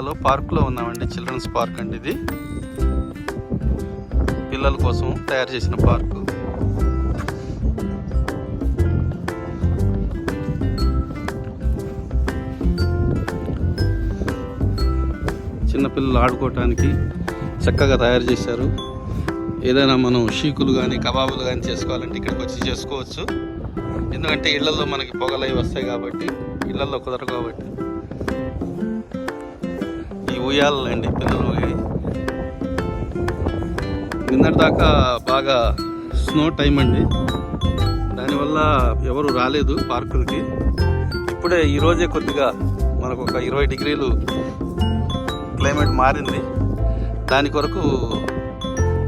జిల్లాలో పార్కులో ఉన్నామండి. చిల్డ్రన్స్ పార్క్ అండి ఇది. పిల్లల కోసం తయారు చేసిన పార్కు. చిన్నపిల్లలు ఆడుకోవటానికి చక్కగా తయారు చేశారు. ఏదైనా మనం షీకులు కానీ కబాబులు కానీ చేసుకోవాలంటే ఇక్కడికి వచ్చి చేసుకోవచ్చు. ఎందుకంటే ఇళ్ళలో మనకి పొగలు అవి వస్తాయి కాబట్టి ఇళ్ళలో కుదరదు కాబట్టి. ఈ ఉయ్యాలండి పిల్లలు నిన్నటి దాకా బాగా స్నో టైం అండి. దానివల్ల ఎవరు రాలేదు పార్కులకి. ఇప్పుడే ఈరోజే కొద్దిగా మనకు ఒక ఇరవై డిగ్రీలు క్లైమేట్ మారింది. దాని కొరకు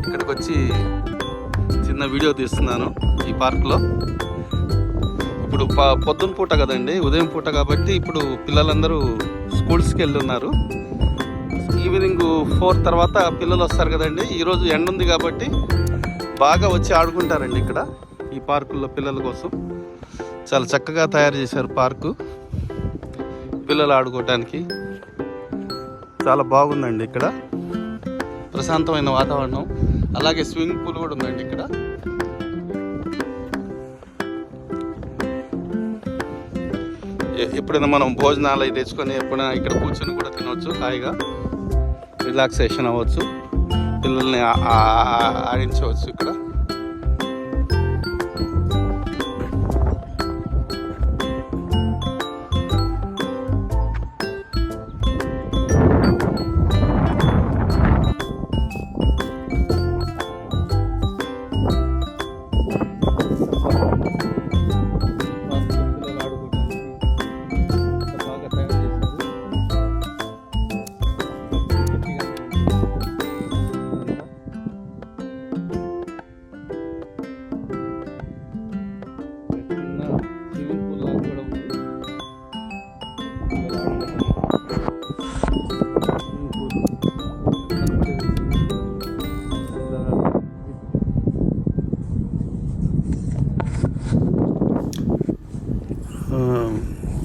ఇక్కడికి వచ్చి చిన్న వీడియో తీస్తున్నాను ఈ పార్క్లో. ఇప్పుడు ప పొద్దున పూట కదండి ఉదయం పూట కాబట్టి ఇప్పుడు పిల్లలందరూ స్కూల్స్కి వెళ్ళి ఉన్నారు ఫోర్ తర్వాత పిల్లలు వస్తారు కదండి. ఈరోజు ఎండ ఉంది కాబట్టి బాగా వచ్చి ఆడుకుంటారండి ఇక్కడ ఈ పార్కుల్లో పిల్లల కోసం. చాలా చక్కగా తయారు చేశారు పార్కు. పిల్లలు ఆడుకోవటానికి చాలా బాగుందండి ఇక్కడ. ప్రశాంతమైన వాతావరణం. అలాగే స్విమ్మింగ్ పూల్ కూడా ఉందండి ఇక్కడ. ఎప్పుడైనా మనం భోజనాలు అవి తెచ్చుకొని ఎప్పుడైనా ఇక్కడ కూర్చొని కూడా తినవచ్చు హాయిగా. రిలాక్సేషన్ అవ్వచ్చు. పిల్లల్ని ఆడించవచ్చు ఇక్కడ.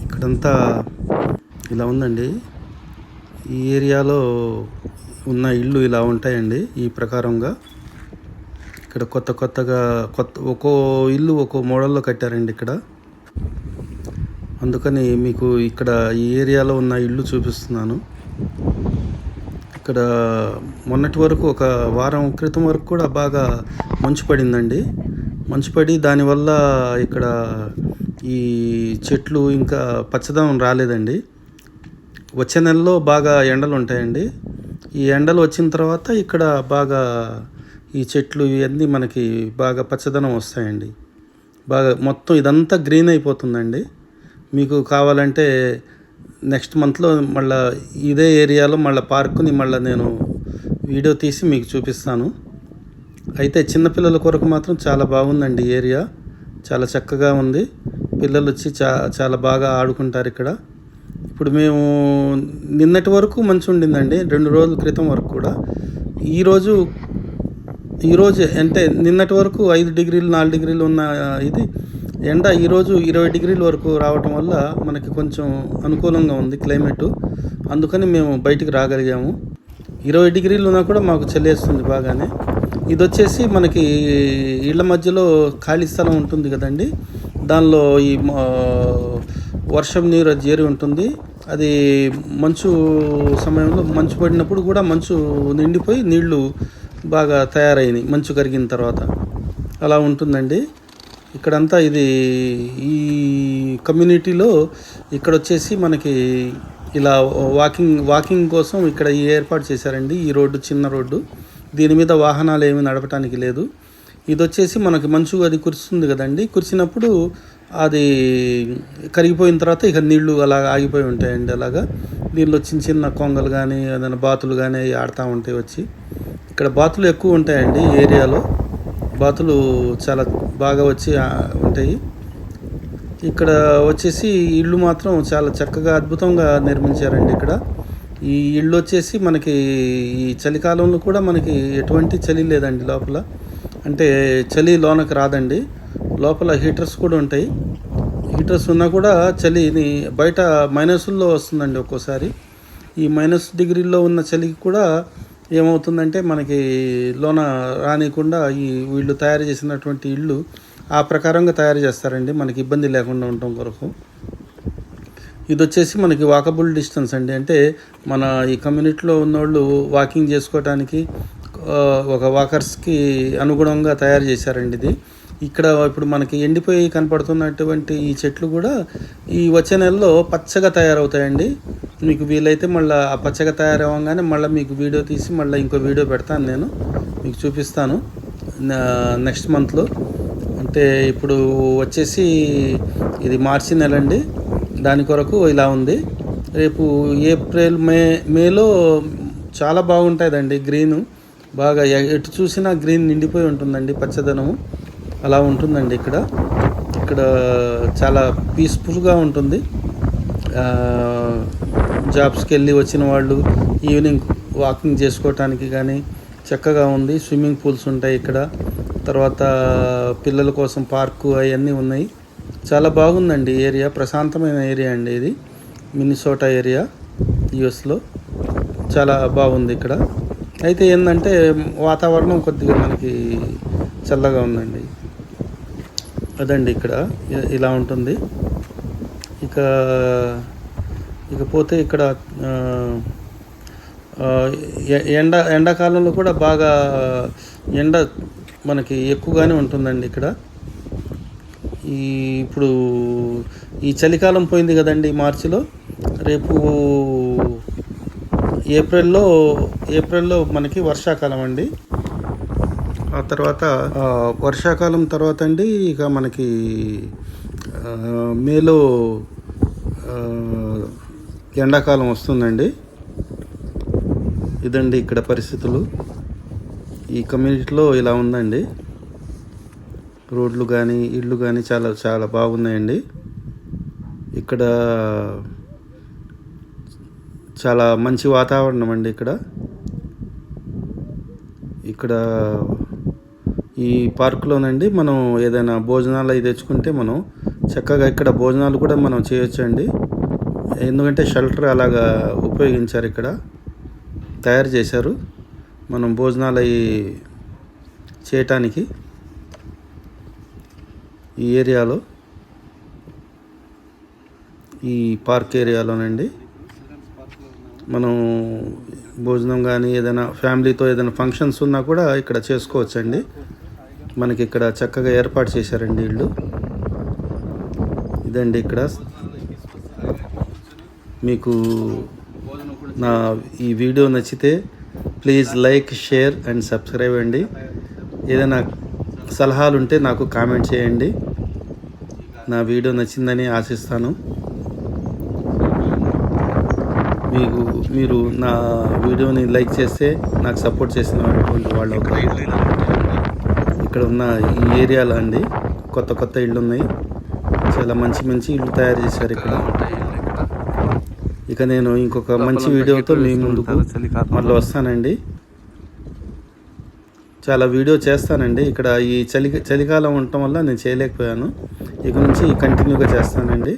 ఇక్కడంతా ఇలా ఉందండి. ఈ ఏరియాలో ఉన్న ఇళ్ళు ఇలా ఉంటాయండి ఈ ప్రకారంగా. ఇక్కడ కొత్త కొత్తగా కొత్త ఒక్కో ఇల్లు ఒక్కో మోడల్లో కట్టారండి ఇక్కడ. అందుకని మీకు ఇక్కడ ఈ ఏరియాలో ఉన్న ఇల్లు చూపిస్తున్నాను. ఇక్కడ మొన్నటి వరకు ఒక వారం క్రితం వరకు కూడా బాగా మంచు పడిందండి. మంచు పడి దానివల్ల ఇక్కడ ఈ చెట్లు ఇంకా పచ్చదనం రాలేదండి. వచ్చే నెలలో బాగా ఎండలు ఉంటాయండి. ఈ ఎండలు వచ్చిన తర్వాత ఇక్కడ బాగా ఈ చెట్లు ఇవన్నీ మనకి బాగా పచ్చదనం వస్తాయండి. బాగా మొత్తం ఇదంతా గ్రీన్ అయిపోతుందండి. మీకు కావాలంటే నెక్స్ట్ మంత్లో మళ్ళా ఇదే ఏరియాలో మళ్ళీ పార్కుని మళ్ళీ నేను వీడియో తీసి మీకు చూపిస్తాను. అయితే చిన్నపిల్లల కొరకు మాత్రం చాలా బాగుందండి ఏరియా. చాలా చక్కగా ఉంది. పిల్లలు వచ్చి చా చాలా బాగా ఆడుకుంటారు ఇక్కడ. ఇప్పుడు మేము నిన్నటి వరకు మంచి ఉండిందండి రెండు రోజుల క్రితం వరకు కూడా. ఈరోజు ఈరోజు అంటే నిన్నటి వరకు ఐదు డిగ్రీలు నాలుగు డిగ్రీలు ఉన్న ఇది ఎండ ఈరోజు ఇరవై డిగ్రీల వరకు రావటం వల్ల మనకి కొంచెం అనుకూలంగా ఉంది క్లైమేట్. అందుకని మేము బయటికి రాగలిగాము. ఇరవై డిగ్రీలు ఉన్నా కూడా మాకు చల్లేస్తుంది బాగానే. ఇది వచ్చేసి మనకి ఇళ్ళ మధ్యలో ఖాళీ స్థలం ఉంటుంది కదండి దానిలో ఈ వర్షం నీరు అది చేరి ఉంటుంది. అది మంచు సమయంలో మంచు పడినప్పుడు కూడా మంచు నిండిపోయి నీళ్ళు బాగా తయారైనాయి మంచు కరిగిన తర్వాత. అలా ఉంటుందండి. ఇక్కడంతా ఇది ఈ కమ్యూనిటీలో ఇక్కడ వచ్చేసి మనకి ఇలా వాకింగ్ వాకింగ్ కోసం ఇక్కడ ఈ ఏర్పాటు చేశారండి. ఈ రోడ్డు చిన్న రోడ్డు. దీని మీద వాహనాలు ఏమీ నడపడానికి లేదు. ఇది వచ్చేసి మనకి మంచు అది కురుస్తుంది కదండి. కురిసినప్పుడు అది కరిగిపోయిన తర్వాత ఇక నీళ్ళు అలా ఆగిపోయి ఉంటాయండి అలాగా. దీనిలో చిన్న చిన్న కొంగలు కానీ ఏదైనా బాతులు కానీ ఆడుతూ ఉంటాయి వచ్చి. ఇక్కడ బాతులు ఎక్కువ ఉంటాయండి ఏరియాలో. బాతులు చాలా బాగా వచ్చి ఉంటాయి. ఇక్కడ వచ్చేసి ఇల్లు మాత్రం చాలా చక్కగా అద్భుతంగా నిర్మించారండి ఇక్కడ. ఈ ఇల్లు వచ్చేసి మనకి ఈ చలికాలంలో కూడా మనకి ఎటువంటి చలి లేదండి లోపల. అంటే చలి లోనకి రాదండి. లోపల హీటర్స్ కూడా ఉంటాయి. హీటర్స్ ఉన్నా కూడా చలిని బయట మైనస్లో వస్తుందండి ఒక్కోసారి. ఈ మైనస్ డిగ్రీల్లో ఉన్న చలికి కూడా ఏమవుతుందంటే మనకి లోన రానికుండా ఈ వీళ్ళు తయారు చేసినటువంటి ఇళ్ళు ఆ ప్రకారంగా తయారు చేస్తారండి. మనకి ఇబ్బంది లేకుండా ఉండటం కొరకు. ఇది వచ్చేసి మనకి వాకబుల్ డిస్టెన్స్ అండి. అంటే మన ఈ కమ్యూనిటీలో ఉన్నోళ్ళు వాకింగ్ చేసుకోవడానికి ఒక వాకర్స్కి అనుగుణంగా తయారు చేశారండి ఇది. ఇక్కడ ఇప్పుడు మనకి ఎండిపోయి కనపడుతున్నటువంటి ఈ చెట్లు కూడా ఈ వచ్చే నెలలో పచ్చగా తయారవుతాయండి. మీకు వీలైతే మళ్ళీ ఆ పచ్చగా తయారవ్వగానే మళ్ళీ మీకు వీడియో తీసి మళ్ళీ ఇంకో వీడియో పెడతాను నేను. మీకు చూపిస్తాను. నెక్స్ట్ మంత్లో అంటే ఇప్పుడు వచ్చేసి ఇది మార్చి నెల అండి దాని కొరకు ఇలా ఉంది. రేపు ఏప్రిల్ మే మేలో చాలా బాగుంటుందండి గ్రీను. బాగా ఎటు చూసినా గ్రీన్ నిండిపోయి ఉంటుందండి పచ్చదనము. అలా ఉంటుందండి ఇక్కడ. ఇక్కడ చాలా పీస్ఫుల్గా ఉంటుంది. జాబ్స్కి వెళ్ళి వచ్చిన వాళ్ళు ఈవినింగ్ వాకింగ్ చేసుకోవటానికి కానీ చక్కగా ఉంది. స్విమ్మింగ్ పూల్స్ ఉంటాయి ఇక్కడ. తర్వాత పిల్లల కోసం పార్కు అవన్నీ ఉన్నాయి. చాలా బాగుందండి ఏరియా. ప్రశాంతమైన ఏరియా అండి ఇది. మినిసోటా ఏరియా యుఎస్లో. చాలా బాగుంది ఇక్కడ. అయితే ఏంటంటే వాతావరణం కొద్దిగా మనకి చల్లగా ఉందండి. అదండి ఇక్కడ. ఇలా ఉంటుంది. ఇక ఇకపోతే ఇక్కడ ఎ- ఎండ ఎండాకాలంలో కూడా బాగా ఎండ మనకి ఎక్కువగానే ఉంటుందండి ఇక్కడ. ఈ ఇప్పుడు ఈ చలికాలం పోయింది కదండి మార్చిలో. రేపు ఏప్రిల్లో ఏప్రిల్లో మనకి వర్షాకాలం అండి. ఆ తర్వాత? వర్షాకాలం తర్వాత అండి ఇక మనకి మేలో ఎండాకాలం వస్తుందండి. ఇదండి ఇక్కడ పరిస్థితులు. ఈ కమ్యూనిటీలో ఇలా ఉందండి. రోడ్లు కానీ ఇళ్ళు కానీ చాలా చాలా బాగున్నాయండి. ఇక్కడ చాలా మంచి వాతావరణం అండి ఇక్కడ. ఇక్కడ ఈ పార్కులోనండి మనం ఏదైనా భోజనాలు అవి తెచ్చుకుంటే మనం చక్కగా ఇక్కడ భోజనాలు కూడా మనం చేయొచ్చండి. ఎందుకంటే షెల్టర్ అలాగా ఉపయోగించారు ఇక్కడ. తయారు చేశారు. మనం భోజనాలు అవి చేయటానికి ఈ ఏరియాలో ఈ పార్క్ ఏరియాలోనండి. మనం భోజనం కానీ ఏదైనా ఫ్యామిలీతో ఏదైనా ఫంక్షన్స్ ఉన్నా కూడా ఇక్కడ చేసుకోవచ్చండి. మనకి ఇక్కడ చక్కగా ఏర్పాటు చేశారండి వీళ్ళు ఇదండి ఇక్కడ. మీకు నా ఈ వీడియో నచ్చితే please like share and subscribe అండి. ఏదైనా సలహాలు ఉంటే నాకు కామెంట్ చేయండి. నా వీడియో నచ్చిందని ఆశిస్తాను. మీకు మీరు నా వీడియోని లైక్ చేస్తే నాకు సపోర్ట్ చేసిన వాళ్ళు ఒక ఇక్కడ ఉన్న ఈ ఏరియాలో అండి. కొత్త కొత్త ఇళ్ళు ఉన్నాయి చాలా మంచి మంచి ఇళ్ళు తయారు చేశారు ఇక్కడ. ఇక నేను ఇంకొక మంచి వీడియోతో మీ ముందుకు మళ్ళీ వస్తానండి. చాలా వీడియో చేస్తానండి. ఇక్కడ ఈ చలి చలికాలం ఉండటం వల్ల నేను చేయలేకపోయాను. ఇక నుంచి కంటిన్యూగా చేస్తానండి.